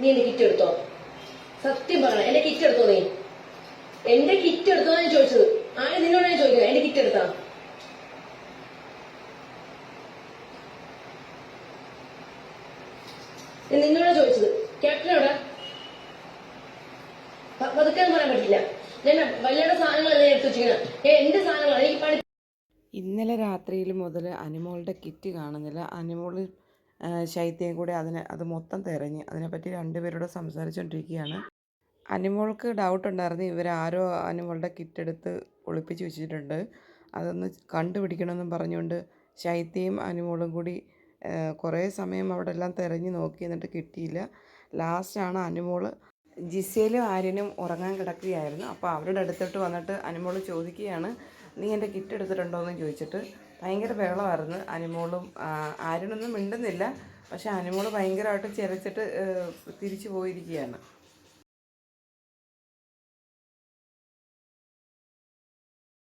നീ എന്റെ കിറ്റ് എടുത്തോ? സത്യം പറയണം എന്റെ കിറ്റ് എടുത്തോ നീ? എന്റെ കിറ്റ് എടുത്തോ ഞാൻ ചോദിച്ചത്. ആരെ നിന്നോട് ഞാൻ ചോദിക്കുന്നത്? എന്റെ കിറ്റ് എടുത്താ? നിന്നോട് ചോദിച്ചത്. ക്യാപ്റ്റൻ എവിടെ? പ- പതുക്കെ പറയാൻ പറ്റില്ല. ഞാൻ വല്ലയുടെ സാധനങ്ങളല്ല എടുത്തു വെച്ചിരിക്കുന്നത് എന്റെ സാധനങ്ങളാണ് എനിക്ക് പണി ഇന്നലെ രാത്രിയിൽ മുതൽ അനിമോളുടെ കിറ്റ് കാണുന്നില്ല. അനിമോൾ ശൈത്യയും കൂടെ അതിനെ അത് മൊത്തം തിരഞ്ഞ് അതിനെപ്പറ്റി രണ്ടുപേരോട് സംസാരിച്ചുകൊണ്ടിരിക്കുകയാണ് അനിമോൾക്ക് ഡൗട്ട് ഉണ്ടായിരുന്നു. അനിമോളുടെ കിറ്റ് എടുത്ത് ഒളിപ്പിച്ച് വെച്ചിട്ടുണ്ട്. അതൊന്ന് കണ്ടുപിടിക്കണമെന്നും പറഞ്ഞുകൊണ്ട് ശൈത്യയും അനിമോളും കൂടി കുറേ സമയം അവിടെ എല്ലാം തിരഞ്ഞു നോക്കി എന്നിട്ട് കിട്ടിയില്ല. ലാസ്റ്റാണ് അനിമോൾ ജിസയിലും ആര്യനും ഉറങ്ങാൻ കിടക്കുകയായിരുന്നു. അപ്പോൾ അവരുടെ അടുത്തോട്ട് വന്നിട്ട് അനിമോൾ ചോദിക്കുകയാണ് നീ എന്റെ കിറ്റ് എടുത്തിട്ടുണ്ടോ എന്ന് ചോദിച്ചിട്ട് ഭയങ്കര ബഹളമായിരുന്നു. അനിമോളും ആ, ആര്യനൊന്നും മിണ്ടുന്നില്ല. പക്ഷെ അനിമോൾ ഭയങ്കരമായിട്ട് ചിരച്ചിട്ട് തിരിച്ചു പോയിരിക്കുകയാണ്.